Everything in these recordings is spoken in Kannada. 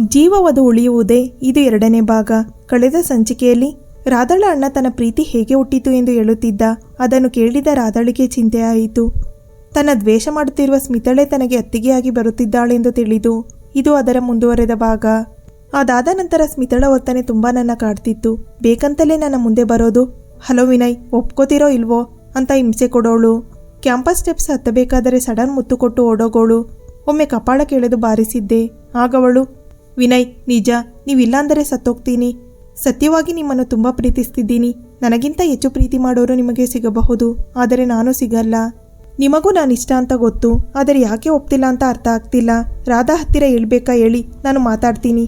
ಜೀವವದು ಉಳಿಯುವುದೇ ಇದು ಎರಡನೇ ಭಾಗ. ಕಳೆದ ಸಂಚಿಕೆಯಲ್ಲಿ ರಾಧಳ ಅಣ್ಣ ತನ್ನ ಪ್ರೀತಿ ಹೇಗೆ ಹುಟ್ಟಿತು ಎಂದು ಹೇಳುತ್ತಿದ್ದ, ಅದನ್ನು ಕೇಳಿದ ರಾಧಳಿಗೆ ಚಿಂತೆಯಾಯಿತು ತನ್ನ ದ್ವೇಷ ಮಾಡುತ್ತಿರುವ ಸ್ಮಿತಳೆ ತನಗೆ ಅತ್ತಿಗೆಯಾಗಿ ಬರುತ್ತಿದ್ದಾಳೆಂದು ತಿಳಿದು, ಇದು ಅದರ ಮುಂದುವರೆದ ಭಾಗ. ಅದಾದ ನಂತರ ಸ್ಮಿತಳ ವರ್ತನೆ ತುಂಬಾ ನನ್ನ ಕಾಡ್ತಿತ್ತು. ಬೇಕಂತಲೇ ನನ್ನ ಮುಂದೆ ಬರೋದು, ಹಲೋ ವಿನಯ್, ಒಪ್ಕೋತಿರೋ ಇಲ್ವೋ? ಅಂತ ಹಿಂಸೆ ಕೊಡೋಳು. ಕ್ಯಾಂಪಸ್ ಸ್ಟೆಪ್ಸ್ ಹತ್ತಬೇಕಾದರೆ ಸಡನ್ ಮುತ್ತು ಕೊಟ್ಟು ಓಡೋಗೋಳು. ಒಮ್ಮೆ ಕಪಾಳ ಕೆಳೆದು ಬಾರಿಸಿದ್ದೆ. ಆಗವಳು ವಿನಯ್, ನಿಜ, ನೀವಿಲ್ಲಾಂದರೆ ಸತ್ತೋಗ್ತೀನಿ. ಸತ್ಯವಾಗಿ ನಿಮ್ಮನ್ನು ತುಂಬ ಪ್ರೀತಿಸ್ತಿದ್ದೀನಿ. ನನಗಿಂತ ಹೆಚ್ಚು ಪ್ರೀತಿ ಮಾಡೋರು ನಿಮಗೆ ಸಿಗಬಹುದು, ಆದರೆ ನಾನು ಸಿಗಲ್ಲ. ನಿಮಗೂ ನಾನು ಇಷ್ಟ ಅಂತ ಗೊತ್ತು, ಆದರೆ ಯಾಕೆ ಒಪ್ತಿಲ್ಲ ಅಂತ ಅರ್ಥ ಆಗ್ತಿಲ್ಲ. ರಾಧಾ ಹತ್ತಿರ ಹೇಳ್ಬೇಕಾ ಹೇಳಿ ನಾನು ಮಾತಾಡ್ತೀನಿ.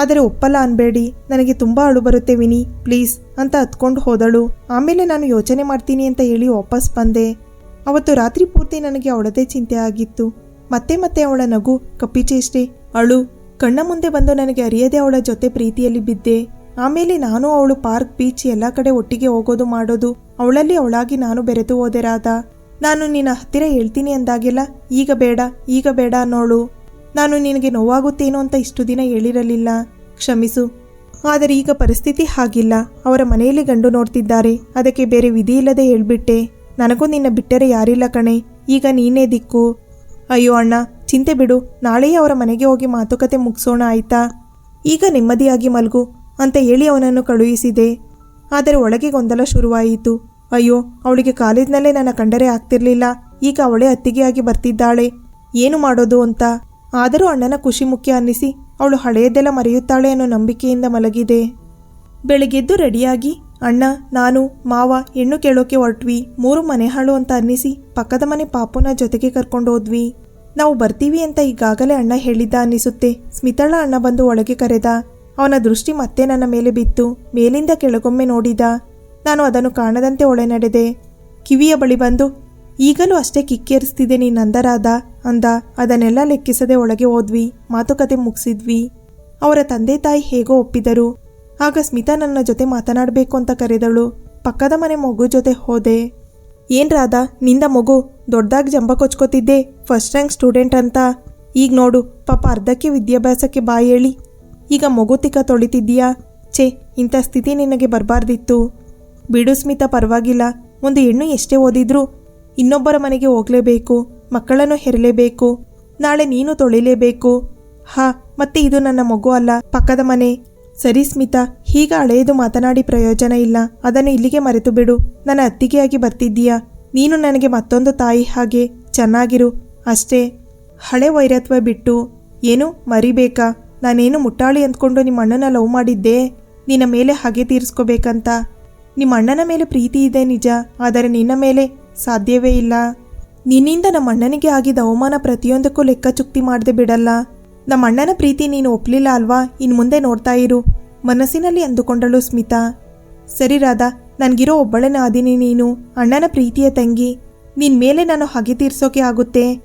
ಆದರೆ ಒಪ್ಪಲ್ಲ ಅನ್ಬೇಡಿ, ನನಗೆ ತುಂಬ ಅಳು ಬರುತ್ತೆ ವಿನಿ, ಪ್ಲೀಸ್, ಅಂತ ಹತ್ಕೊಂಡು ಹೋದಳು. ಆಮೇಲೆ ನಾನು ಯೋಚನೆ ಮಾಡ್ತೀನಿ ಅಂತ ಹೇಳಿ ವಾಪಸ್ ಬಂದೆ. ಅವತ್ತು ರಾತ್ರಿ ಪೂರ್ತಿ ನನಗೆ ಅವಳದೇ ಚಿಂತೆ ಆಗಿತ್ತು. ಮತ್ತೆ ಮತ್ತೆ ಅವಳ ನಗು ಕಪ್ಪಿಚೇಷ್ಟೆ. ಅಳು ಕಣ್ಣ ಮುಂದೆ ಬಂದು ನನಗೆ ಅರಿಯದೆ ಅವಳ ಜೊತೆ ಪ್ರೀತಿಯಲ್ಲಿ ಬಿದ್ದೆ. ಆಮೇಲೆ ನಾನು ಅವಳು ಪಾರ್ಕ್ ಬೀಚ್ ಎಲ್ಲ ಕಡೆ ಒಟ್ಟಿಗೆ ಹೋಗೋದು ಮಾಡೋದು, ಅವಳಲ್ಲಿ ಅವಳಾಗಿ ನಾನು ಬೆರೆತು ಹೋದೆರಾದ ನಾನು ನಿನ್ನ ಹತ್ತಿರ ಹೇಳ್ತೀನಿ ಅಂದಾಗೆಲ್ಲ, ಈಗ ಬೇಡ ಈಗ ಬೇಡ ಅನ್ನೋಳು. ನಾನು ನಿನಗೆ ನೋವಾಗುತ್ತೇನೋ ಅಂತ ಇಷ್ಟು ದಿನ ಹೇಳಿರಲಿಲ್ಲ. ಕ್ಷಮಿಸು. ಆದರೆ ಈಗ ಪರಿಸ್ಥಿತಿ ಹಾಗಿಲ್ಲ, ಅವರ ಮನೆಯಲ್ಲಿ ಗಂಡು ನೋಡ್ತಿದ್ದಾರೆ, ಅದಕ್ಕೆ ಬೇರೆ ವಿಧಿ ಇಲ್ಲದೆ ಹೇಳ್ಬಿಟ್ಟೆ. ನನಗೂ ನಿನ್ನ ಬಿಟ್ಟರೆ ಯಾರಿಲ್ಲ ಕಣೆ, ಈಗ ನೀನೇ ದಿಕ್ಕು. ಅಯ್ಯೋ ಅಣ್ಣ ಚಿಂತೆ ಬಿಡು, ನಾಳೆಯೇ ಅವರ ಮನೆಗೆ ಹೋಗಿ ಮಾತುಕತೆ ಮುಗಿಸೋಣ ಆಯ್ತಾ? ಈಗ ನೆಮ್ಮದಿಯಾಗಿ ಮಲಗು, ಅಂತ ಹೇಳಿ ಅವನನ್ನು ಕಳುಹಿಸಿದೆ. ಆದರೆ ಒಳಗೆ ಗೊಂದಲ ಶುರುವಾಯಿತು. ಅಯ್ಯೋ, ಅವಳಿಗೆ ಕಾಲೇಜ್ನಲ್ಲೇ ನನ್ನ ಕಂಡರೆ ಆಗ್ತಿರ್ಲಿಲ್ಲ. ಈಗ ಅವಳೇ ಅತ್ತಿಗೆಯಾಗಿ ಬರ್ತಿದ್ದಾಳೆ. ಏನು ಮಾಡೋದು ಅಂತ? ಆದರೂ ಅಣ್ಣನ ಖುಷಿ ಮುಖ್ಯ ಅನ್ನಿಸಿ ಅವಳು ಹಳೆಯದೆಲ್ಲ ಮರೆಯುತ್ತಾಳೆ ಅನ್ನೋ ನಂಬಿಕೆಯಿಂದ ಮಲಗಿದೆ. ಬೆಳಗ್ಗೆದ್ದು ರೆಡಿಯಾಗಿ, ಅಣ್ಣ, ನಾನು, ಮಾವ, ಹೆಣ್ಣು ಕೇಳೋಕೆ ಹೊರಟ್ವಿ. ಮೂರು ಮನೆ ಹಾಳು ಅಂತ ಅನ್ನಿಸಿ ಪಕ್ಕದ ಮನೆ ಪಾಪುನ ಜೊತೆಗೆ ಕರ್ಕೊಂಡು ಹೋದ್ವಿ. ನಾವು ಬರ್ತೀವಿ ಅಂತ ಈಗಾಗಲೇ ಅಣ್ಣ ಹೇಳಿದ್ದ ಅನ್ನಿಸುತ್ತೆ ಸ್ಮಿತಳ ಅಣ್ಣ ಬಂದು ಒಳಗೆ ಕರೆದ, ಅವನ ದೃಷ್ಟಿ ಮತ್ತೆ ನನ್ನ ಮೇಲೆ ಬಿತ್ತು. ಮೇಲಿಂದ ಕೆಳಗೊಮ್ಮೆ ನೋಡಿದ, ನಾನು ಅದನ್ನು ಕಾಣದಂತೆ ಒಳೆ ನಡೆದೆ. ಕಿವಿಯ ಬಳಿ ಬಂದು, ಈಗಲೂ ಅಷ್ಟೇ ಕಿಕ್ಕೇರಿಸ್ತಿದೆ ನೀನು ಅಂದರಾದ ಅಂದ. ಅದನ್ನೆಲ್ಲ ಲೆಕ್ಕಿಸದೆ ಒಳಗೆ ಹೋದ್ವಿ. ಮಾತುಕತೆ ಮುಗಿಸಿದ್ವಿ. ಅವರ ತಂದೆ ತಾಯಿ ಹೇಗೋ ಒಪ್ಪಿದರು. ಆಗ ಸ್ಮಿತಾ ನನ್ನ ಜೊತೆ ಮಾತನಾಡಬೇಕು ಅಂತ ಕರೆದಳು. ಪಕ್ಕದ ಮನೆ ಮಗು ಜೊತೆ ಹೋದೆ. ಏನ್ ರಾಧಾ, ನಿಂದ ಮಗು ದೊಡ್ಡದಾಗಿ ಜಂಬ ಕೊಚ್ಕೋತಿದ್ದೆ ಫಸ್ಟ್ ರ್ಯಾಂಕ್ ಸ್ಟೂಡೆಂಟ್ ಅಂತ. ಈಗ ನೋಡು, ಪಾಪ ಅರ್ಧಕ್ಕೆ ವಿದ್ಯಾಭ್ಯಾಸಕ್ಕೆ ಬಾಯಿ ಹೇಳಿ. ಈಗ ಮಗು ತಿಕ್ಕ ತೊಳಿತಿದ್ದೀಯಾ? ಛೇ, ಇಂಥ ಸ್ಥಿತಿ ನಿನಗೆ ಬರಬಾರ್ದಿತ್ತು. ಬಿಡು ಸ್ಮಿತ, ಪರವಾಗಿಲ್ಲ. ಒಂದು ಹೆಣ್ಣು ಎಷ್ಟೇ ಓದಿದ್ರು ಇನ್ನೊಬ್ಬರ ಮನೆಗೆ ಹೋಗಲೇಬೇಕು, ಮಕ್ಕಳನ್ನು ಹೆರಲೇಬೇಕು, ನಾಳೆ ನೀನು ತೊಳಿಲೇಬೇಕು. ಹಾ, ಮತ್ತೆ ಇದು ನನ್ನ ಮಗು ಅಲ್ಲ, ಪಕ್ಕದ ಮನೆ. ಸರಿ ಸ್ಮಿತಾ, ಹೀಗ ಹಳೆಯದು ಮಾತನಾಡಿ ಪ್ರಯೋಜನ ಇಲ್ಲ. ಅದನ್ನು ಇಲ್ಲಿಗೆ ಮರೆತು ಬಿಡು. ನನ್ನ ಅತ್ತಿಗೆಯಾಗಿ ಬರ್ತಿದ್ದೀಯಾ? ನೀನು ನನಗೆ ಮತ್ತೊಂದು ತಾಯಿ ಹಾಗೆ. ಚೆನ್ನಾಗಿರು. ಅಷ್ಟೇ. ಹಳೆ ವೈರತ್ವ ಬಿಟ್ಟು. ಏನು? ಮರಿಬೇಕಾ? ನಾನೇನು ಮುಟ್ಟಾಳಿ ಅಂದ್ಕೊಂಡು ನಿಮ್ಮ ಅಣ್ಣನ ಲವ್ ಮಾಡಿದ್ದೆ? ನಿನ್ನ ಮೇಲೆ ಹಾಗೆ ತೀರಿಸ್ಕೋಬೇಕಂತ. ನಿಮ್ಮ ಅಣ್ಣನ ಮೇಲೆ ಪ್ರೀತಿ ಇದೆ ನಿಜ. ಆದರೆ ನಿನ್ನ ಮೇಲೆ ಸಾಧ್ಯವೇ ಇಲ್ಲ. ನಿನ್ನಿಂದ ನಮ್ಮ ಅಣ್ಣನಿಗೆ ಆಗಿದ್ದ ಅವಮಾನ ಪ್ರತಿಯೊಂದಕ್ಕೂ ಲೆಕ್ಕ ಚುಕ್ತಿ ಮಾಡದೆ ಬಿಡಲ್ಲ. ನಮ್ಮ ಅಣ್ಣನ ಪ್ರೀತಿ ನೀನು ಒಪ್ಪಲಿಲ್ಲ ಅಲ್ವಾ? ಇನ್ನು ಮುಂದೆ ನೋಡ್ತಾ ಇರು. ಮನಸ್ಸಿನಲ್ಲಿ ಅಂದುಕೊಂಡಳು ಸ್ಮಿತಾ. ಸರಿ ರಾಧಾ, ನನಗಿರೋ ಒಬ್ಬಳನ ಆದಿನಿ ನೀನು. ಅಣ್ಣನ ಪ್ರೀತಿಯ ತಂಗಿ. ನಿನ್ನ ಮೇಲೆ ನಾನು ಹಗೆ ತೀರ್ಸೋಕೆ ಆಗುತ್ತೆ.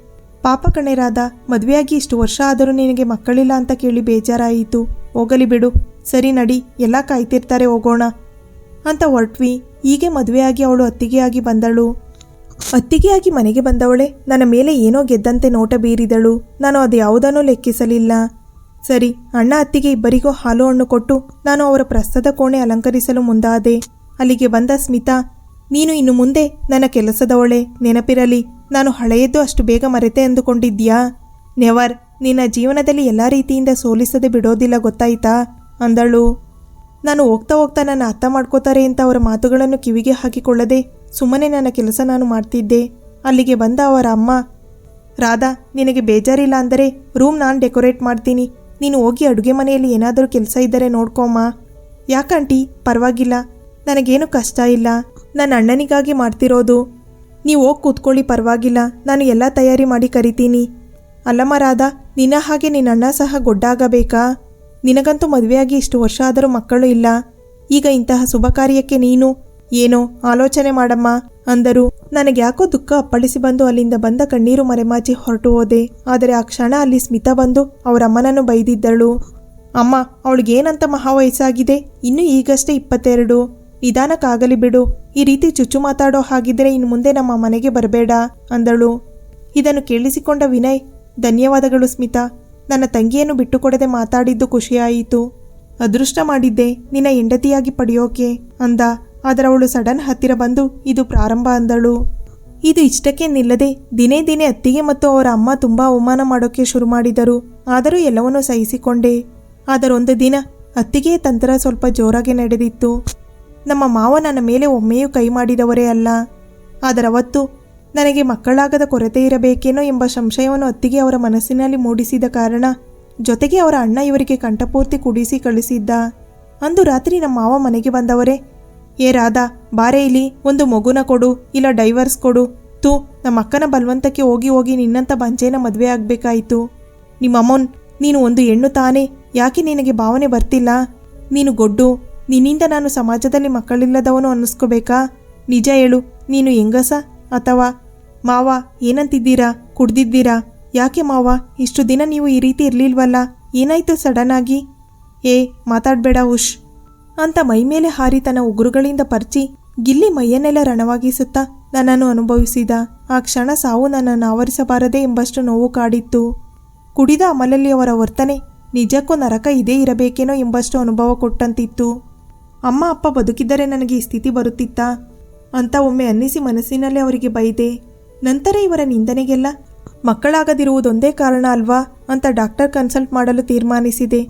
ಪಾಪ ಕಣೆ ರಾಧಾ, ಮದುವೆಯಾಗಿ ಇಷ್ಟು ವರ್ಷ ಆದರೂ ನಿನಗೆ ಮಕ್ಕಳಿಲ್ಲ ಅಂತ ಕೇಳಿ ಬೇಜಾರಾಯಿತು. ಹೋಗಲಿ ಬಿಡು. ಸರಿ ನಡಿ, ಎಲ್ಲ ಕಾಯ್ತಿರ್ತಾರೆ ಹೋಗೋಣ. ಅಂತ ಹೊರಟ್ವಿ. ಹೀಗೆ ಮದುವೆಯಾಗಿ ಅವಳು ಅತ್ತಿಗೆಯಾಗಿ ಬಂದಳು. ಅತ್ತಿಗೆಯಾಗಿ ಮನೆಗೆ ಬಂದವಳೆ, ನನ್ನ ಮೇಲೆ ಏನೋ ಗೆದ್ದಂತೆ ನೋಟ ಬೀರಿದಳು. ನಾನು ಅದು ಯಾವುದನ್ನೂ ಲೆಕ್ಕಿಸಲಿಲ್ಲ. ಸರಿ, ಅಣ್ಣ ಅತ್ತಿಗೆ ಇಬ್ಬರಿಗೂ ಹಾಲು ಹಣ್ಣು ಕೊಟ್ಟು ನಾನು ಅವರ ಪ್ರಸ್ತದ ಕೋಣೆ ಅಲಂಕರಿಸಲು ಮುಂದಾದೆ. ಅಲ್ಲಿಗೆ ಬಂದ ಸ್ಮಿತಾ, ನೀನು ಇನ್ನು ಮುಂದೆ ನನ್ನ ಕೆಲಸದವಳೆ, ನೆನಪಿರಲಿ, ನಾನು ಹಳೆಯದ್ದು ಅಷ್ಟು ಬೇಗ ಮರೆತೆ ಅಂದುಕೊಂಡಿದ್ಯಾ ನೆವರ್, ನಿನ್ನ ಜೀವನದಲ್ಲಿ ಎಲ್ಲ ರೀತಿಯಿಂದ ಸೋಲಿಸದೆ ಬಿಡೋದಿಲ್ಲ ಗೊತ್ತಾಯ್ತಾ? ಅಂದಳು. ನಾನು ಹೋಗ್ತಾ ಹೋಗ್ತಾ ನನ್ನ ಅರ್ಥ ಮಾಡ್ಕೋತಾರೆ ಅಂತ ಅವರ ಮಾತುಗಳನ್ನು ಕಿವಿಗೆ ಹಾಕಿಕೊಳ್ಳದೆ ಸುಮ್ಮನೆ ನನ್ನ ಕೆಲಸ ನಾನು ಮಾಡ್ತಿದ್ದೆ. ಅಲ್ಲಿಗೆ ಬಂದ ಅವರ ಅಮ್ಮ, ರಾಧಾ, ನಿನಗೆ ಬೇಜಾರಿಲ್ಲ ಅಂದರೆ ರೂಮ್ ನಾನು ಡೆಕೋರೇಟ್ ಮಾಡ್ತೀನಿ. ನೀನು ಹೋಗಿ ಅಡುಗೆ ಮನೆಯಲ್ಲಿ ಏನಾದರೂ ಕೆಲಸ ಇದ್ದರೆ ನೋಡ್ಕೊಮ್ಮ ಯಾಕಂಟಿ ಪರವಾಗಿಲ್ಲ. ನನಗೇನು ಕಷ್ಟ ಇಲ್ಲ. ನನ್ನ ಅಣ್ಣನಿಗಾಗಿ ಮಾಡ್ತಿರೋದು. ನೀವು ಹೋಗಿ ಕೂತ್ಕೊಳ್ಳಿ, ಪರವಾಗಿಲ್ಲ. ನಾನು ಎಲ್ಲ ತಯಾರಿ ಮಾಡಿ ಕರಿತೀನಿ. ಅಲ್ಲಮ್ಮ ರಾಧಾ, ನಿನ್ನ ಹಾಗೆ ನಿನ್ನ ಅಣ್ಣ ಸಹ ಗೊಡ್ಡಾಗಬೇಕಾ? ನಿನಗಂತೂ ಮದುವೆಯಾಗಿ ಇಷ್ಟು ವರ್ಷ ಆದರೂ ಮಕ್ಕಳು ಇಲ್ಲ. ಈಗ ಇಂತಹ ಶುಭ ಕಾರ್ಯಕ್ಕೆ ನೀನು ಏನೋ ಆಲೋಚನೆ ಮಾಡಮ್ಮ ಅಂದರು. ನನಗೆ ಯಾಕೋ ದುಃಖ ಅಪ್ಪಳಿಸಿ ಬಂದು ಅಲ್ಲಿಂದ ಬಂದ ಕಣ್ಣೀರು ಮರೆಮಾಚಿ ಹೊರಟು ಹೋದೆ. ಆದರೆ ಆ ಕ್ಷಣ ಅಲ್ಲಿ ಸ್ಮಿತಾ ಬಂದು ಅವರಮ್ಮನನ್ನು ಬೈದಿದ್ದಳು. ಅಮ್ಮ ಅವಳಿಗೇನಂತ ಮಹಾ ವಯಸ್ಸಾಗಿದೆ? ಇನ್ನು ಈಗಷ್ಟೇ ಇಪ್ಪತ್ತೆರಡು. ನಿಧಾನಕ್ಕಾಗಲಿ ಬಿಡು. ಈ ರೀತಿ ಚುಚ್ಚು ಮಾತಾಡೋ ಹಾಗಿದ್ರೆ ಇನ್ನು ಮುಂದೆ ನಮ್ಮ ಮನೆಗೆ ಬರಬೇಡ ಅಂದಳು. ಇದನ್ನು ಕೇಳಿಸಿಕೊಂಡ ವಿನಯ್, ಧನ್ಯವಾದಗಳು ಸ್ಮಿತಾ. ನನ್ನ ತಂಗಿಯನ್ನು ಬಿಟ್ಟುಕೊಡದೆ ಮಾತಾಡಿದ್ದು ಖುಷಿಯಾಯಿತು. ಅದೃಷ್ಟ ಮಾಡಿದ್ದೆ, ನಿನ್ನ ಹೆಂಡತಿಯಾಗಿ ಪಡೆಯೋಕೆ ಅಂದ. ಆದರೆ ಅವಳು ಸಡನ್ ಹತ್ತಿರ ಬಂದು, ಇದು ಪ್ರಾರಂಭ ಅಂದಳು. ಇದು ಇಷ್ಟಕ್ಕೆ ನಿಲ್ಲದೆ ದಿನೇ ದಿನೇ ಅತ್ತಿಗೆ ಮತ್ತು ಅವರ ಅಮ್ಮ ತುಂಬಾ ಅವಮಾನ ಮಾಡೋಕೆ ಶುರು ಮಾಡಿದರು. ಆದರೂ ಎಲ್ಲವನ್ನೂ ಸಹಿಸಿಕೊಂಡೆ. ಆದರೊಂದು ದಿನ ಅತ್ತಿಗೆಯ ತಂತ್ರ ಸ್ವಲ್ಪ ಜೋರಾಗಿ ನಡೆದಿತ್ತು. ನಮ್ಮ ಮಾವ ನನ್ನ ಮೇಲೆ ಒಮ್ಮೆಯೂ ಕೈ ಮಾಡಿದವರೇ ಅಲ್ಲ. ಆದರವತ್ತು ನನಗೆ ಮಕ್ಕಳಾಗದ ಕೊರತೆ ಇರಬೇಕೇನೋ ಎಂಬ ಸಂಶಯವನ್ನು ಅತ್ತಿಗೆ ಅವರ ಮನಸ್ಸಿನಲ್ಲಿ ಮೂಡಿಸಿದ ಕಾರಣ ಜೊತೆಗೆ ಅವರ ಅಣ್ಣ ಇವರಿಗೆ ಕಂಠಪೂರ್ತಿ ಕುಡಿಸಿ ಕಳಿಸಿದ್ದ. ಅಂದು ರಾತ್ರಿ ನಮ್ಮ ಮಾವ ಮನೆಗೆ ಬಂದವರೇ ಏ ರಾಧಾ, ಬಾರೆ ಇಲ್ಲಿ, ಒಂದು ಮಗುನ ಕೊಡು, ಇಲ್ಲ ಡೈವರ್ಸ್ ಕೊಡು. ತೂ ನಮ್ಮ ಅಕ್ಕನ ಬಲವಂತಕ್ಕೆ ಹೋಗಿ ಹೋಗಿ ನಿನ್ನಂಥ ಬಂಚೇನ ಮದುವೆ ಆಗಬೇಕಾಯಿತು. ನಿಮ್ಮಮ್ಮನ್ ನೀನು ಒಂದು ಹೆಣ್ಣು ತಾನೇ, ಯಾಕೆ ನಿನಗೆ ಭಾವನೆ ಬರ್ತಿಲ್ಲ? ನೀನು ಗೊಡ್ಡು, ನಿನ್ನಿಂದ ನಾನು ಸಮಾಜದಲ್ಲಿ ಮಕ್ಕಳಿಲ್ಲದವನು ಅನ್ನಿಸ್ಕೋಬೇಕಾ? ನಿಜ ಹೇಳು, ನೀನು ಹೆಂಗಸ? ಅಥವಾ, ಮಾವ, ಏನಂತಿದ್ದೀರಾ? ಕುಡ್ದಿದ್ದೀರಾ? ಯಾಕೆ ಮಾವ, ಇಷ್ಟು ದಿನ ನೀವು ಈ ರೀತಿ ಇರಲಿಲ್ವಲ್ಲ? ಏನಾಯ್ತು ಸಡನ್ ಆಗಿ? ಏ, ಮಾತಾಡ್ಬೇಡ ಉಷ್. ಅಂತ ಮೈಮೇಲೆ ಹಾರಿ ತನ್ನ ಉಗುರುಗಳಿಂದ ಪರ್ಚಿ ಗಿಲ್ಲಿ ಮೈಯನ್ನೆಲ್ಲ ರಣವಾಗಿಸುತ್ತಾ ನನ್ನನ್ನು ಅನುಭವಿಸಿದ. ಆ ಕ್ಷಣ ಸಾವು ನನ್ನನ್ನು ಆವರಿಸಬಾರದೆ ಎಂಬಷ್ಟು ನೋವು ಕಾಡಿತ್ತು. ಕುಡಿದ ಅಮಲಲ್ಲಿ ಅವರ ವರ್ತನೆ ನಿಜಕ್ಕೂ ನರಕ ಇದೇ ಇರಬೇಕೇನೋ ಎಂಬಷ್ಟು ಅನುಭವ ಕೊಟ್ಟಂತಿತ್ತು. ಅಮ್ಮ, ಅಪ್ಪ ಬದುಕಿದ್ದರೆ ನನಗೆ ಈ ಸ್ಥಿತಿ ಬರುತ್ತಿತ್ತಾ? ಅಂತ ಒಮ್ಮೆ ಅನ್ನಿಸಿ ಮನಸ್ಸಿನಲ್ಲೇ ಅವರಿಗೆ ಬೈದೆ. ನಂತರ ಇವರ ನಿಂದನೆಗೆಲ್ಲ ಮಕ್ಕಳಾಗದಿರುವುದೊಂದೇ ಕಾರಣ ಅಲ್ವಾ ಅಂತ ಡಾಕ್ಟರ್ ಕನ್ಸಲ್ಟ್ ಮಾಡಲು ತೀರ್ಮಾನಿಸಿದೆ.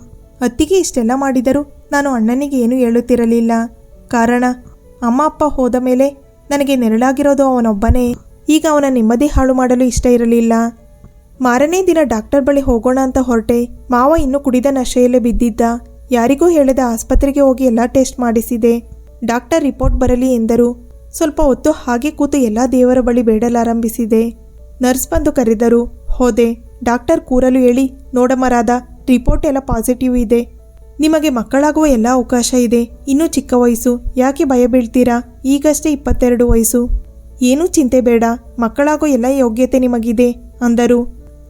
ಅತ್ತಿಗೆ ಇಷ್ಟೆಲ್ಲ ಮಾಡಿದರೂ ನಾನು ಅಣ್ಣನಿಗೆ ಏನೂ ಹೇಳುತ್ತಿರಲಿಲ್ಲ. ಕಾರಣ, ಅಮ್ಮ ಅಪ್ಪ ಹೋದ ಮೇಲೆ ನನಗೆ ನೆರಳಾಗಿರೋದು ಅವನೊಬ್ಬನೇ. ಈಗ ಅವನ ನೆಮ್ಮದಿ ಹಾಳು ಮಾಡಲು ಇಷ್ಟ ಇರಲಿಲ್ಲ. ಮಾರನೇ ದಿನ ಡಾಕ್ಟರ್ ಬಳಿ ಹೋಗೋಣ ಅಂತ ಹೊರಟೆ. ಮಾವ ಇನ್ನೂ ಕುಡಿದ ನಶೆಯಲ್ಲೇ ಬಿದ್ದಿದ್ದ. ಯಾರಿಗೂ ಹೇಳದೆ ಆಸ್ಪತ್ರೆಗೆ ಹೋಗಿ ಎಲ್ಲ ಟೆಸ್ಟ್ ಮಾಡಿಸಿದೆ. ಡಾಕ್ಟರ್ ರಿಪೋರ್ಟ್ ಬರಲಿ ಎಂದರು. ಸ್ವಲ್ಪ ಹೊತ್ತು ಹಾಗೆ ಕೂತು ಎಲ್ಲ ದೇವರ ಬಳಿ ಬೇಡಲಾರಂಭಿಸಿದೆ ನರ್ಸ್ ಬಂದು ಕರೆದರು, ಹೋದೆ. ಡಾಕ್ಟರ್ ಕೂರಲು ಹೇಳಿ. ನೋಡಮರಾದ ರಿಪೋರ್ಟ್ ಎಲ್ಲ ಪಾಸಿಟಿವ್ ಇದೆ. ನಿಮಗೆ ಮಕ್ಕಳಾಗುವ ಎಲ್ಲ ಅವಕಾಶ ಇದೆ. ಇನ್ನೂ ಚಿಕ್ಕ ವಯಸ್ಸು. ಯಾಕೆ ಭಯ ಬೀಳ್ತೀರಾ? ಈಗಷ್ಟೇ ಇಪ್ಪತ್ತೆರಡು ವಯಸ್ಸು. ಏನೂ ಚಿಂತೆ ಬೇಡ. ಮಕ್ಕಳಾಗೋ ಎಲ್ಲ ಯೋಗ್ಯತೆ ನಿಮಗಿದೆ, ಅಂದರು.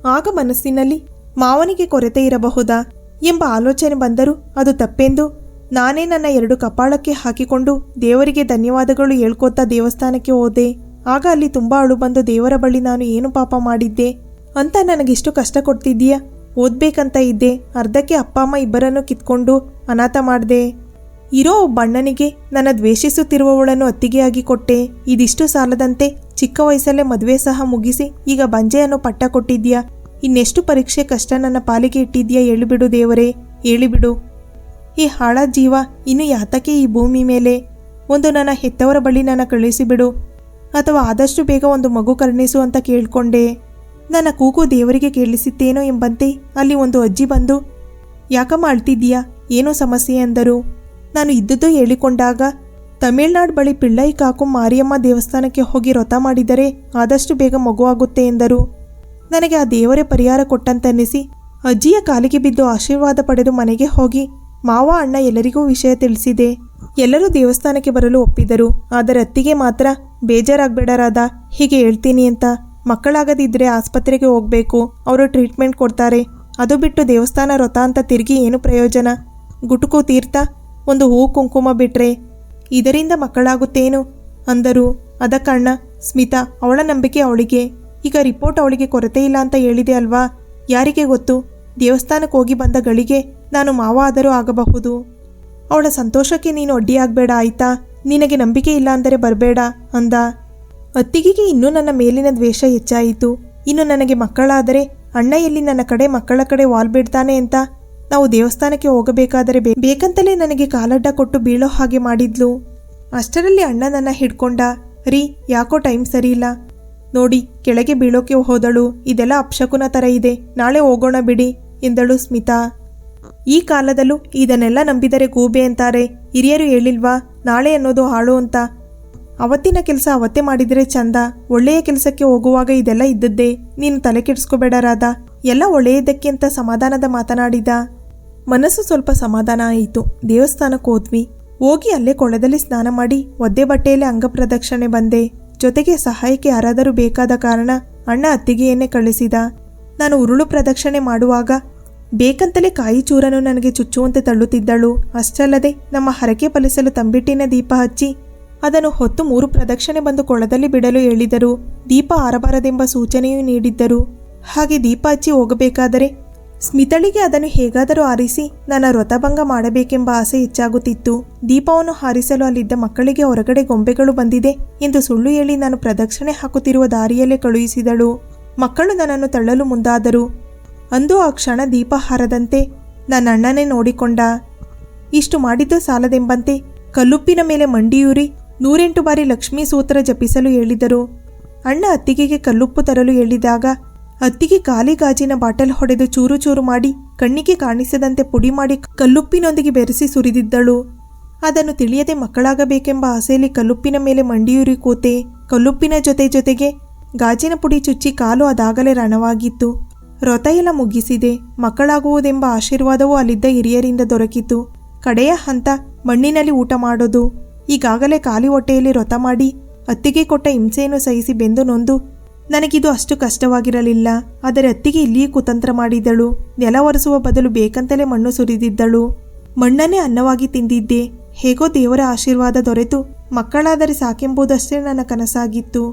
ಆಗ ಮನಸ್ಸಿನಲ್ಲಿ ಮಾವನಿಗೆ ಕೊರತೆ ಇರಬಹುದಾ? ಎಂಬ ಆಲೋಚನೆ ಬಂದರೂ ಅದು ತಪ್ಪೆಂದು. ನಾನೇ ನನ್ನ ಎರಡು ಕಪಾಳಕ್ಕೆ ಹಾಕಿಕೊಂಡು ದೇವರಿಗೆ ಧನ್ಯವಾದಗಳು ಹೇಳ್ಕೊತಾ ದೇವಸ್ಥಾನಕ್ಕೆ ಹೋದೆ. ಆಗ ಅಲ್ಲಿ ತುಂಬಾ ಅಳು ಬಂದು ದೇವರ ಬಳಿ ನಾನು ಏನು ಪಾಪ ಮಾಡಿದ್ದೆ? ಅಂತ ನನಗಿಷ್ಟು ಕಷ್ಟ ಕೊಡ್ತಿದ್ದೀಯಾ? ಓದ್ಬೇಕಂತ ಇದ್ದೆ. ಅರ್ಧಕ್ಕೆ ಅಪ್ಪ, ಅಮ್ಮ ಇಬ್ಬರನ್ನು ಕಿತ್ಕೊಂಡು ಅನಾಥ ಮಾಡಿದೆ. ಇರೋ ಬಣ್ಣನಿಗೆ ನನ್ನ ದ್ವೇಷಿಸುತ್ತಿರುವವಳನ್ನು ಅತ್ತಿಗೆಯಾಗಿ ಕೊಟ್ಟೆ. ಇದಿಷ್ಟು ಸಾಲದಂತೆ ಚಿಕ್ಕ ವಯಸ್ಸಲ್ಲೇ ಮದುವೆ ಸಹ ಮುಗಿಸಿ ಈಗ ಬಂಜೆಯನ್ನು ಪಟ್ಟ ಕೊಟ್ಟಿದ್ಯಾ ಇನ್ನೆಷ್ಟು ಪರೀಕ್ಷೆ ಕಷ್ಟ ನನ್ನ ಪಾಲಿಗೆ ಇಟ್ಟಿದ್ಯಾ ಹೇಳಿಬಿಡು ದೇವರೇ. ಹೇಳಿಬಿಡು. ಈ ಹಾಳ ಜೀವ ಇನ್ನು ಯಾತಕ್ಕೆ ಈ ಭೂಮಿ ಮೇಲೆ? ಒಂದು ನನ್ನ ಹೆತ್ತವರ ಬಳಿ ನನ್ನ ಕಳಿಸಿಬಿಡು ಅಥವಾ ಆದಷ್ಟು ಬೇಗ ಒಂದು ಮಗು ಕರುಣಿಸು ಅಂತ ಕೇಳ್ಕೊಂಡೆ. ನನ್ನ ಕೂಗು ದೇವರಿಗೆ ಕೇಳಿಸಿತ್ತೇನೋ ಎಂಬಂತೆ ಅಲ್ಲಿ ಒಂದು ಅಜ್ಜಿ ಬಂದು, ಯಾಕಮ್ಮ ಅಳ್ತಿದ್ದೀಯಾ? ಏನೋ ಸಮಸ್ಯೆ ಎಂದರು ನಾನು ಇದ್ದದ್ದು ಹೇಳಿಕೊಂಡಾಗ, ತಮಿಳ್ನಾಡು ಬಳಿ ಪಿಳ್ಳೈ ಕಾಕು ಮಾರಿಯಮ್ಮ ದೇವಸ್ಥಾನಕ್ಕೆ ಹೋಗಿ ವ್ರತ ಮಾಡಿದರೆ ಆದಷ್ಟು ಬೇಗ ಮಗುವಾಗುತ್ತೆ ಎಂದರು. ನನಗೆ ಆ ದೇವರೇ ಪರಿಹಾರ ಕೊಟ್ಟಂತನ್ನಿಸಿ, ಅಜ್ಜಿಯ ಕಾಲಿಗೆ ಬಿದ್ದು ಆಶೀರ್ವಾದ ಪಡೆದು ಮನೆಗೆ ಹೋಗಿ ಮಾವ ಅಣ್ಣ ಎಲ್ಲರಿಗೂ ವಿಷಯ ತಿಳಿಸಿದೆ. ಎಲ್ಲರೂ ದೇವಸ್ಥಾನಕ್ಕೆ ಬರಲು ಒಪ್ಪಿದರು. ಆದರೆ ಅತ್ತಿಗೆ ಮಾತ್ರ ಬೇಜಾರಾಗ್ಬೇಡ ರಾಧಾ ಹೀಗೆ ಹೇಳ್ತೀನಿ ಅಂತ ಮಕ್ಕಳಾಗದಿದ್ರೆ ಆಸ್ಪತ್ರೆಗೆ ಹೋಗಬೇಕು. ಅವರು ಟ್ರೀಟ್ಮೆಂಟ್ ಕೊಡ್ತಾರೆ. ಅದು ಬಿಟ್ಟು ದೇವಸ್ಥಾನ ವ್ರತ ಅಂತ ತಿರುಗಿ ಏನು ಪ್ರಯೋಜನ? ಗುಟುಕು ತೀರ್ಥ? ಒಂದು ಹೂ ಕುಂಕುಮ ಬಿಟ್ರೆ ಇದರಿಂದ ಮಕ್ಕಳಾಗುತ್ತೇನು? ಅಂದರು. ಅದಕ್ಕಣ್ಣ ಸ್ಮಿತಾ, ಅವಳ ನಂಬಿಕೆ ಅವಳಿಗೆ. ಈಗ ರಿಪೋರ್ಟ್ ಅವಳಿಗೆ ಕೊರತೆ ಇಲ್ಲ ಅಂತ ಹೇಳಿದೆ ಅಲ್ವಾ? ಯಾರಿಗೆ ಗೊತ್ತು? ದೇವಸ್ಥಾನಕ್ಕೆ ಹೋಗಿ ಬಂದ ಗಳಿಗೆ ನಾನು ಮಾವ ಆದರೂ ಆಗಬಹುದು. ಅವಳ ಸಂತೋಷಕ್ಕೆ ನೀನು ಅಡ್ಡಿಯಾಗಬೇಡ ಆಯ್ತಾ? ನಿನಗೆ ನಂಬಿಕೆ ಇಲ್ಲ ಅಂದರೆ ಬರಬೇಡ ಅಂದ. ಅತ್ತಿಗೆಗೆ ಇನ್ನೂ ನನ್ನ ಮೇಲಿನ ದ್ವೇಷ ಹೆಚ್ಚಾಯಿತು. ಇನ್ನು ನನಗೆ ಮಕ್ಕಳಾದರೆ ಅಣ್ಣ ಎಲ್ಲಿ ನನ್ನ ಕಡೆ ಮಕ್ಕಳ ಕಡೆ ವಾಲ್ ಬಿಡ್ತಾನೆ ಅಂತ ನಾವು ದೇವಸ್ಥಾನಕ್ಕೆ ಹೋಗಬೇಕಾದರೆ ಬೇಕಂತಲೇ ನನಗೆ ಕಾಲಡ್ಡ ಕೊಟ್ಟು ಬೀಳೋ ಹಾಗೆ ಮಾಡಿದ್ಲು. ಅಷ್ಟರಲ್ಲಿ ಅಣ್ಣ ನನ್ನ ಹಿಡ್ಕೊಂಡ, ರೀ, ಯಾಕೋ ಟೈಮ್ ಸರಿಯಿಲ್ಲ. ನೋಡಿ, ಕೆಳಗೆ ಬೀಳೋಕೆ ಹೋದಳು. ಇದೆಲ್ಲ ಅಪ್ಶಕುನ ಥರ ಇದೆ. ನಾಳೆ ಹೋಗೋಣ ಬಿಡಿ, ಎಂದಳು ಸ್ಮಿತಾ. ಈ ಕಾಲದಲ್ಲೂ ಇದನ್ನೆಲ್ಲ ನಂಬಿದರೆ ಗೂಬೆ ಅಂತಾರೆ. ಹಿರಿಯರು ಹೇಳಿಲ್ವಾ, ನಾಳೆ ಅನ್ನೋದು ಹಾಳು ಅಂತ. ಅವತ್ತಿನ ಕೆಲಸ ಅವತ್ತೇ ಮಾಡಿದರೆ ಚಂದ. ಒಳ್ಳೆಯ ಕೆಲಸಕ್ಕೆ ಹೋಗುವಾಗ ಇದೆಲ್ಲ ಇದ್ದದ್ದೇ. ನೀನು ತಲೆ ಕೆಡಿಸ್ಕೋಬೇಡ ರಾಧ. ಎಲ್ಲ ಒಳ್ಳೆಯದಕ್ಕೆ ಅಂತ ಸಮಾಧಾನದ ಮಾತನಾಡಿದ. ಮನಸ್ಸು ಸ್ವಲ್ಪ ಸಮಾಧಾನ ಆಯಿತು. ದೇವಸ್ಥಾನಕ್ಕೆ ಹೋದ್ವಿ. ಹೋಗಿ ಅಲ್ಲೇ ಕೊಳದಲ್ಲಿ ಸ್ನಾನ ಮಾಡಿ ಒದ್ದೆ ಬಟ್ಟೆಯಲ್ಲಿ ಅಂಗಪ್ರದಕ್ಷಿಣೆ ಬಂದೆ. ಜೊತೆಗೆ ಸಹಾಯಕ್ಕೆ ಯಾರಾದರೂ ಬೇಕಾದ ಕಾರಣ ಅಣ್ಣ ಅತ್ತಿಗೆಯನ್ನೇ ಕಳಿಸಿದ. ನಾನು ಉರುಳು ಪ್ರದಕ್ಷಿಣೆ ಮಾಡುವಾಗ ಬೇಕಂತಲೇ ಕಾಯಿ ಚೂರನ್ನು ನನಗೆ ಚುಚ್ಚುವಂತೆ ತಳ್ಳುತ್ತಿದ್ದಳು. ಅಷ್ಟಲ್ಲದೆ ನಮ್ಮ ಹರಕೆ ಫಲಿಸಲು ತಂಬಿಟ್ಟಿನ ದೀಪ ಹಚ್ಚಿ ಅದನ್ನು ಹೊತ್ತು ಮೂರು ಪ್ರದಕ್ಷಿಣೆ ಬಂದು ಕೊಳದಲ್ಲಿ ಬಿಡಲು ಹೇಳಿದರು. ದೀಪ ಆರಬಾರದೆಂಬ ಸೂಚನೆಯೂ ನೀಡಿದ್ದರು. ಹಾಗೆ ದೀಪ ಹಚ್ಚಿ ಹೋಗಬೇಕಾದರೆ ಸ್ಮಿತಳಿಗೆ ಅದನ್ನು ಹೇಗಾದರೂ ಆರಿಸಿ ನನ್ನ ವ್ರತಭಂಗ ಮಾಡಬೇಕೆಂಬ ಆಸೆ ಹೆಚ್ಚಾಗುತ್ತಿತ್ತು. ದೀಪವನ್ನು ಹಾರಿಸಲು ಅಲ್ಲಿದ್ದ ಮಕ್ಕಳಿಗೆ ಹೊರಗಡೆ ಗೊಂಬೆಗಳು ಬಂದಿದೆ ಎಂದು ಸುಳ್ಳು ಹೇಳಿ ನಾನು ಪ್ರದಕ್ಷಿಣೆ ಹಾಕುತ್ತಿರುವ ದಾರಿಯಲ್ಲೇ ಕಳುಹಿಸಿದಳು. ಮಕ್ಕಳು ನನ್ನನ್ನು ತಳ್ಳಲು ಮುಂದಾದರು. ಅಂದು ಆ ಕ್ಷಣ ದೀಪ ಹಾರದಂತೆ ನನ್ನ ಅಣ್ಣನೇ ನೋಡಿಕೊಂಡ. ಇಷ್ಟು ಮಾಡಿದ್ದು ಸಾಲದೆಂಬಂತೆ ಕಲ್ಲುಪ್ಪಿನ ಮೇಲೆ ಮಂಡಿಯೂರಿ ನೂರೆಂಟು ಬಾರಿ ಲಕ್ಷ್ಮೀ ಸೂತ್ರ ಜಪಿಸಲು ಹೇಳಿದರು. ಅಣ್ಣ ಅತ್ತಿಗೆಗೆ ಕಲ್ಲುಪ್ಪು ತರಲು ಹೇಳಿದಾಗ, ಅತ್ತಿಗೆ ಖಾಲಿ ಗಾಜಿನ ಬಾಟಲ್ ಹೊಡೆದು ಚೂರು ಚೂರು ಮಾಡಿ ಕಣ್ಣಿಗೆ ಕಾಣಿಸದಂತೆ ಪುಡಿ ಮಾಡಿ ಕಲ್ಲುಪ್ಪಿನೊಂದಿಗೆ ಬೆರೆಸಿ ಸುರಿದಿದ್ದಳು. ಅದನ್ನು ತಿಳಿಯದೆ ಮಕ್ಕಳಾಗಬೇಕೆಂಬ ಆಸೆಯಲ್ಲಿ ಕಲ್ಲುಪ್ಪಿನ ಮೇಲೆ ಮಂಡಿಯೂರಿ ಕೂತೆ ಕಲ್ಲುಪ್ಪಿನ ಜೊತೆ ಜೊತೆಗೆ ಗಾಜಿನ ಪುಡಿ ಚುಚ್ಚಿ ಕಾಲು ಅದಾಗಲೇ ರಣವಾಗಿತ್ತು. ವ್ರತ ಎಲ್ಲ ಮುಗಿಸಿದೆ. ಮಕ್ಕಳಾಗುವುದೆಂಬ ಆಶೀರ್ವಾದವೂ ಅಲ್ಲಿದ್ದ ಹಿರಿಯರಿಂದ ದೊರಕಿತು. ಕಡೆಯ ಹಂತ ಮಣ್ಣಿನಲ್ಲಿ ಊಟ ಮಾಡೋದು. ಈಗಾಗಲೇ ಖಾಲಿ ಹೊಟ್ಟೆಯಲ್ಲಿ ವ್ರತ ಮಾಡಿ ಅತ್ತಿಗೆ ಕೊಟ್ಟ ಹಿಂಸೆಯನ್ನು ಸಹಿಸಿ ಬೆಂದು ನೊಂದು, ನನಗಿದು ಅಷ್ಟು ಕಷ್ಟವಾಗಿರಲಿಲ್ಲ, ಆದರೆ ಅತ್ತಿಗೆ ಇಲ್ಲಿಯೇ ಕುತಂತ್ರ ಮಾಡಿದ್ದಳು ನೆಲ ಒರೆಸುವ ಬದಲು ಬೇಕಂತಲೇ ಮಣ್ಣು ಸುರಿದಿದ್ದಳು. ಮಣ್ಣನ್ನೇ ಅನ್ನವಾಗಿ ತಿಂದಿದ್ದೆ, ಹೇಗೋ ದೇವರ ಆಶೀರ್ವಾದ ದೊರೆತು, ಮಕ್ಕಳಾದರೆ ಸಾಕೆಂಬುದಷ್ಟೇ ನನ್ನ ಕನಸಾಗಿತ್ತು.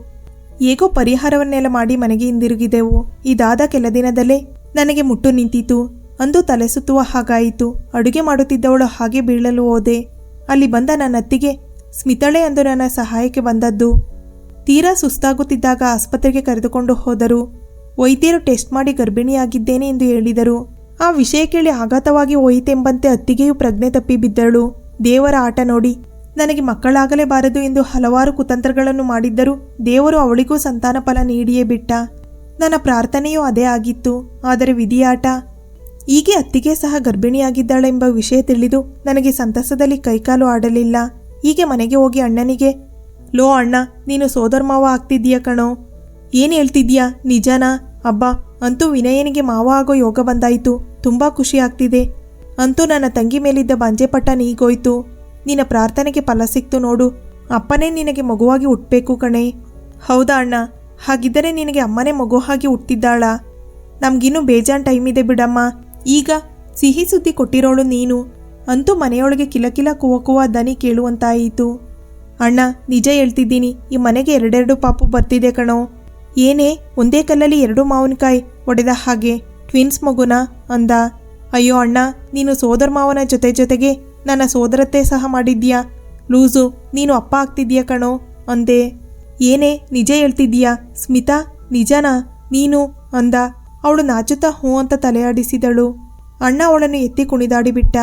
ಹೇಗೋ ಪರಿಹಾರವನ್ನೆಲ್ಲ ಮಾಡಿ ಮನೆಗೆ ಹಿಂದಿರುಗಿದೆವು, ಇದಾದ ಕೆಲ ದಿನದಲ್ಲೇ ನನಗೆ ಮುಟ್ಟು ನಿಂತಿತು, ಅಂದು ತಲೆ ಸುತ್ತುವ ಹಾಗಾಯಿತು, ಅಡುಗೆ ಮಾಡುತ್ತಿದ್ದವಳು ಹಾಗೆ ಬೀಳಲು ಹೋದೆ, ಅಲ್ಲಿ ಬಂದ ನನ್ನ ಅತ್ತಿಗೆ ಸ್ಮಿತಳೆ ಎಂದು ನನ್ನ ಸಹಾಯಕ್ಕೆ ಬಂದದ್ದು. ತೀರಾ ಸುಸ್ತಾಗುತ್ತಿದ್ದಾಗ ಆಸ್ಪತ್ರೆಗೆ ಕರೆದುಕೊಂಡು ಹೋದರು. ವೈದ್ಯರು ಟೆಸ್ಟ್ ಮಾಡಿ ಗರ್ಭಿಣಿಯಾಗಿದ್ದೇನೆ ಎಂದು ಹೇಳಿದರು. ಆ ವಿಷಯ ಕೇಳಿ ಆಘಾತವಾಗಿ ಹೋಯಿತೆಂಬಂತೆ ಅತ್ತಿಗೆಯು ಪ್ರಜ್ಞೆ ತಪ್ಪಿ ಬಿದ್ದಳು. ದೇವರ ಆಟ ನೋಡಿ. ನನಗೆ ಮಕ್ಕಳಾಗಲೇಬಾರದು ಎಂದು ಹಲವಾರು ಕುತಂತ್ರಗಳನ್ನು ಮಾಡಿದ್ದರೂ ದೇವರು ಅವಳಿಗೂ ಸಂತಾನ ಫಲ ನೀಡಿಯೇ ಬಿಟ್ಟ. ನನ್ನ ಪ್ರಾರ್ಥನೆಯೂ ಅದೇ ಆಗಿತ್ತು. ಆದರೆ ವಿಧಿಯಾಟ? ಹೀಗೆ ಅತ್ತಿಗೆ ಸಹ ಗರ್ಭಿಣಿಯಾಗಿದ್ದಾಳೆಂಬ ವಿಷಯ ತಿಳಿದು ನನಗೆ ಸಂತಸದಲ್ಲಿ ಕೈಕಾಲು ಆಡಲಿಲ್ಲ. ಹೀಗೆ ಮನೆಗೆ ಹೋಗಿ ಅಣ್ಣನಿಗೆ, ಲೋ ಅಣ್ಣ, ನೀನು ಸೋದರಮಾವ ಆಗ್ತಿದ್ದೀಯ ಕಣೋ? ಏನು ಹೇಳ್ತಿದ್ಯಾ ನಿಜನಾ? ಅಬ್ಬಾ, ಅಂತೂ ವಿನಯನಿಗೆ ಮಾವ ಆಗೋ ಯೋಗ ಬಂದಾಯಿತು. ತುಂಬಾ ಖುಷಿ ಆಗ್ತಿದೆ. ಅಂತೂ ನನ್ನ ತಂಗಿ ಮೇಲಿದ್ದ ಬಂಜೆಪಟ್ಟ ನೀಗೋಯ್ತು ನಿನ್ನ ಪ್ರಾರ್ಥನೆಗೆ ಫಲ ಸಿಕ್ತು ನೋಡು. ಅಪ್ಪನೇ ನಿನಗೆ ಮಗುವಾಗಿ ಹುಟ್ಟಬೇಕು ಕಣೆ. ಹೌದಾ ಅಣ್ಣ. ಹಾಗಿದ್ದರೆ ನಿನಗೆ ಅಮ್ಮನೇ ಮಗು ಹಾಗೆ ಹುಟ್ಟಿದ್ದಾಳ. ನಮಗಿನ್ನೂ ಬೇಜಾನ್ ಟೈಮ್ ಇದೆ ಬಿಡಮ್ಮ. ಈಗ ಸಿಹಿ ಸುದ್ದಿ ಕೊಟ್ಟಿರೋಳು ನೀನು. ಅಂತೂ ಮನೆಯೊಳಗೆ ಕಿಲಕಿಲ ಕುವಕುವ ದನಿ ಕೇಳುವಂತಾಯಿತು. ಅಣ್ಣ, ನಿಜ ಹೇಳ್ತಿದ್ದೀನಿ, ಈ ಮನೆಗೆ ಎರಡೆರಡು ಪಾಪು ಬರ್ತಿದೆ ಕಣೋ. ಏನೇ, ಒಂದೇ ಕಲ್ಲಲ್ಲಿ ಎರಡು ಮಾವಿನಕಾಯಿ ಒಡೆದ ಹಾಗೆ, ಟ್ವಿನ್ಸ್ ಮಗುನ ಅಂದ. ಅಯ್ಯೋ ಅಣ್ಣ, ನೀನು ಸೋದರ ಮಾವನ ಜೊತೆ ಜೊತೆಗೆ ನನ್ನ ಸೋದರತ್ತೆ ಸಹ ಮಾಡಿದ್ಯಾ ಲೂಸು, ನೀನು ಅಪ್ಪ ಆಗ್ತಿದ್ಯಾ ಕಣೋ? ಅಂದೆ. ಏನೇ, ನಿಜ ಹೇಳ್ತಿದ್ದೀಯಾ? ಸ್ಮಿತಾ, ನಿಜನಾ? ನೀನು? ಅಂದ. ಅವಳು ನಾಚುತ್ತಾ ಹೂ ಅಂತ ತಲೆಯಾಡಿಸಿದಳು. ಅಣ್ಣ ಅವಳನ್ನು ಎತ್ತಿ ಕುಣಿದಾಡಿಬಿಟ್ಟ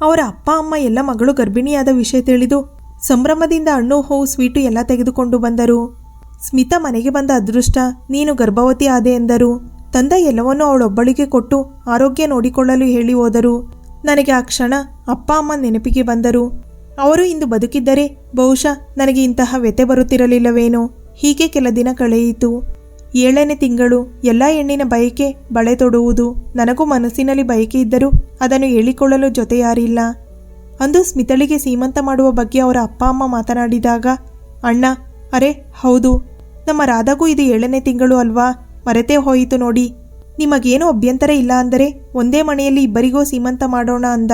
ಅವರ ಅಪ್ಪ, ಅಮ್ಮ, ಎಲ್ಲ ಮಗಳು ಗರ್ಭಿಣಿಯಾದ ವಿಷಯ ತಿಳಿದು ಸಂಭ್ರಮದಿಂದ ಹಣ್ಣು, ಹೂವು, ಸ್ವೀಟು ಎಲ್ಲ ತೆಗೆದುಕೊಂಡು ಬಂದರು. ಸ್ಮಿತಾ ಮನೆಗೆ ಬಂದ ಅದೃಷ್ಟ, ನೀನು ಗರ್ಭವತಿ ಆದೆ ಎಂದರು. ತಂದ ಎಲ್ಲವನ್ನೂ ಅವಳೊಬ್ಬಳಿಗೆ ಕೊಟ್ಟು ಆರೋಗ್ಯ ನೋಡಿಕೊಳ್ಳಲು ಹೇಳಿ ಹೋದರು. ನನಗೆ ಆ ಕ್ಷಣ ಅಪ್ಪ, ಅಮ್ಮ ನೆನಪಿಗೆ ಬಂದರು. ಅವರು ಇಂದು ಬದುಕಿದ್ದರೆ ಬಹುಶಃ ನನಗೆ ಇಂತಹ ವ್ಯಥೆ ಬರುತ್ತಿರಲಿಲ್ಲವೇನೋ. ಹೀಗೆ ಕೆಲ ದಿನ ಕಳೆಯಿತು. ಏಳನೇ ತಿಂಗಳು ಎಲ್ಲ ಹೆಣ್ಣಿನ ಬಯಕೆ ಬಳೆ ತೊಡುವುದು ನನಗೂ ಮನಸ್ಸಿನಲ್ಲಿ ಬಯಕೆ ಇದ್ದರೂ ಅದನ್ನು ಹೇಳಿಕೊಳ್ಳಲು ಜೊತೆ ಯಾರಿಲ್ಲ ಅಂದು ಸ್ಮಿತಳಿಗೆ ಸೀಮಂತ ಮಾಡುವ ಬಗ್ಗೆ ಅವರ ಅಪ್ಪ ಅಮ್ಮ ಮಾತನಾಡಿದಾಗ, ಅಣ್ಣ, ಅರೆ, ಹೌದು. ನಮ್ಮ ರಾಧಾಗೂ ಇದು ಏಳನೇ ತಿಂಗಳು ಅಲ್ವಾ? ಮರೆತೇ ಹೋಯಿತು ನೋಡಿ. ನಿಮಗೇನು ಅಭ್ಯಂತರ ಇಲ್ಲ ಅಂದರೆ ಒಂದೇ ಮನೆಯಲ್ಲಿ ಇಬ್ಬರಿಗೂ ಸೀಮಂತ ಮಾಡೋಣ ಅಂದ.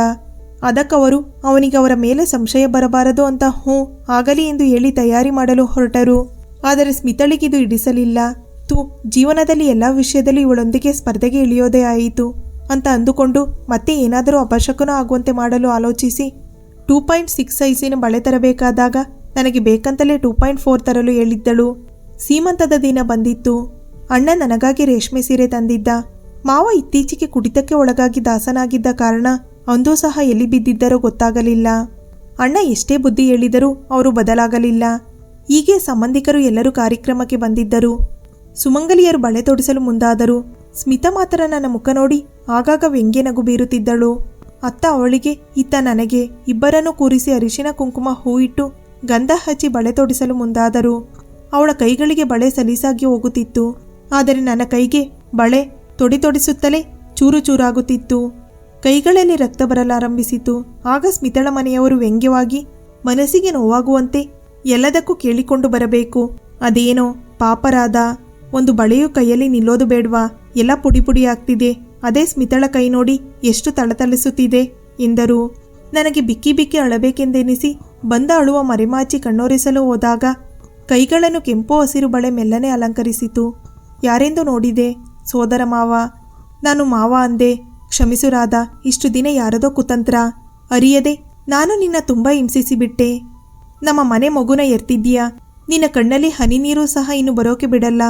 ಅದಕ್ಕವರು ಅವನಿಗೆ ಅವರ ಮೇಲೆ ಸಂಶಯ ಬರಬಾರದು ಅಂತ ಹ್ಞೂ ಆಗಲಿ ಎಂದು ಹೇಳಿ ತಯಾರಿ ಮಾಡಲು ಹೊರಟರು. ಆದರೆ ಸ್ಮಿತಳಿಗಿದು ಇಡಿಸಲಿಲ್ಲ ತು ಜೀವನದಲ್ಲಿ ಎಲ್ಲ ವಿಷಯದಲ್ಲಿ ಇವಳೊಂದಿಗೆ ಸ್ಪರ್ಧೆಗೆ ಇಳಿಯೋದೇ ಆಯಿತು ಅಂತ ಅಂದುಕೊಂಡು ಮತ್ತೆ ಏನಾದರೂ ಅಪಶಕನೂ ಆಗುವಂತೆ ಮಾಡಲು ಆಲೋಚಿಸಿ ಟೂ ಪಾಯಿಂಟ್ ಸಿಕ್ಸ್ ಸೈಜಿನ ಬಳೆ ತರಬೇಕಾದಾಗ ನನಗೆ ಬೇಕಂತಲೇ ಟೂ ಪಾಯಿಂಟ್ ಫೋರ್ ತರಲು ಹೇಳಿದ್ದಳು. ಸೀಮಂತದ ದಿನ ಬಂದಿತ್ತು. ಅಣ್ಣ ನನಗಾಗಿ ರೇಷ್ಮೆ ಸೀರೆ ತಂದಿದ್ದ. ಮಾವ ಇತ್ತೀಚೆಗೆ ಕುಡಿತಕ್ಕೆ ಒಳಗಾಗಿ ದಾಸನಾಗಿದ್ದ ಕಾರಣ ಅಂದೂ ಸಹ ಎಲ್ಲಿ ಬಿದ್ದಿದ್ದರೋ ಗೊತ್ತಾಗಲಿಲ್ಲ. ಅಣ್ಣ ಎಷ್ಟೇ ಬುದ್ಧಿ ಹೇಳಿದರೂ ಅವರು ಬದಲಾಗಲಿಲ್ಲ. ಹೀಗೆ ಸಂಬಂಧಿಕರು ಎಲ್ಲರೂ ಕಾರ್ಯಕ್ರಮಕ್ಕೆ ಬಂದಿದ್ದರು. ಸುಮಂಗಲಿಯರು ಬಳೆ ತೊಡಿಸಲು ಮುಂದಾದರು. ಸ್ಮಿತಾ ಮಾತ್ರ ನನ್ನ ಮುಖ ನೋಡಿ ಆಗಾಗ ವ್ಯಂಗ್ಯ ನಗು ಬೀರುತ್ತಿದ್ದಳು. ಅತ್ತ ಅವಳಿಗೆ, ಇತ್ತ ನನಗೆ ಇಬ್ಬರನ್ನು ಕೂರಿಸಿ ಅರಿಶಿನ ಕುಂಕುಮ ಹೂವಿಟ್ಟು ಗಂಧ ಹಚ್ಚಿ ಬಳೆ ತೊಡಿಸಲು ಮುಂದಾದರು. ಅವಳ ಕೈಗಳಿಗೆ ಬಳೆ ಸಲೀಸಾಗಿ ಹೋಗುತ್ತಿತ್ತು. ಆದರೆ ನನ್ನ ಕೈಗೆ ಬಳೆ ತೊಡಿ ತೊಡಿಸುತ್ತಲೇ ಚೂರು ಚೂರಾಗುತ್ತಿತ್ತು. ಕೈಗಳಲ್ಲಿ ರಕ್ತ ಬರಲಾರಂಭಿಸಿತು ಆಗ ಸ್ಮಿತಳ ಮನೆಯವರು ವ್ಯಂಗ್ಯವಾಗಿ, ಮನಸ್ಸಿಗೆ ನೋವಾಗುವಂತೆ ಎಲ್ಲದಕ್ಕೂ ಕೇಳಿಕೊಂಡು ಬರಬೇಕು. ಅದೇನೋ ಪಾಪರಾದ ಒಂದು ಬಳೆಯು ಕೈಯಲ್ಲಿ ನಿಲ್ಲೋದು ಬೇಡ್ವಾ? ಎಲ್ಲ ಪುಡಿ ಪುಡಿ ಆಗ್ತಿದೆ. ಅದೇ ಸ್ಮಿತಳ ಕೈ ನೋಡಿ ಎಷ್ಟು ತಳತಳಿಸುತ್ತಿದೆ ಎಂದರು. ನನಗೆ ಬಿಕ್ಕಿ ಬಿಕ್ಕಿ ಅಳಬೇಕೆಂದೆನಿಸಿ ಬಂದ ಅಳುವ ಮರೆಮಾಚಿ ಕಣ್ಣೊರೆಸಲು ಹೋದಾಗ ಕೈಗಳನ್ನು ಕೆಂಪು ಹಸಿರು ಬಳೆ ಮೆಲ್ಲನೆ ಅಲಂಕರಿಸಿತು. ಯಾರೆಂದು ನೋಡಿದೆ? ಸೋದರ ಮಾವ. ನಾನು ಮಾವ ಅಂದೆ. ಕ್ಷಮಿಸುರಾದ ಇಷ್ಟು ದಿನ ಯಾರದೋ ಕುತಂತ್ರ. ಅರಿಯದೆ, ನಾನು ನಿನ್ನ ತುಂಬ ಹಿಂಸಿಸಿಬಿಟ್ಟೆ. ನಮ್ಮ ಮನೆ ಮಗುನ ಎರ್ತಿದ್ದೀಯಾ? ನಿನ್ನ ಕಣ್ಣಲ್ಲಿ ಹನಿ ನೀರು ಸಹ ಇನ್ನು ಬರೋಕೆ ಬಿಡಲ್ಲ.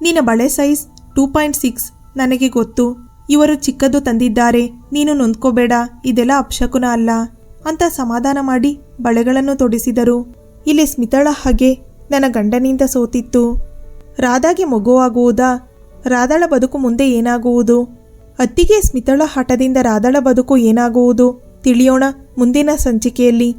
ನಿನ್ನ ಬಳೆ ಸೈಜ್ ಟೂ ಪಾಯಿಂಟ್ ಸಿಕ್ಸ್ ನನಗೆ ಗೊತ್ತು. ಇವರು ಚಿಕ್ಕದು ತಂದಿದ್ದಾರೆ. ನೀನು ನೊಂದ್ಕೋಬೇಡ. ಇದೆಲ್ಲ ಅಪಶಕುನ ಅಲ್ಲ. ಅಂತ ಸಮಾಧಾನ ಮಾಡಿ ಬಳೆಗಳನ್ನು ತೊಡಿಸಿದರು. ಇಲ್ಲಿ ಸ್ಮಿತಳ ಹಾಗೆ ನನ್ನ ಗಂಡನಿಂದ ಸೋತಿತ್ತು. ರಾಧಾಗೆ ಮಗುವಾಗುವುದಾ? ರಾಧಾಳ ಬದುಕು ಮುಂದೆ ಏನಾಗುವುದು? ಅತ್ತಿಗೆ ಸ್ಮಿತಳ ಹಠದಿಂದ ರಾಧಾಳ ಬದುಕು ಏನಾಗುವುದು? ತಿಳಿಯೋಣ ಮುಂದಿನ ಸಂಚಿಕೆಯಲ್ಲಿ.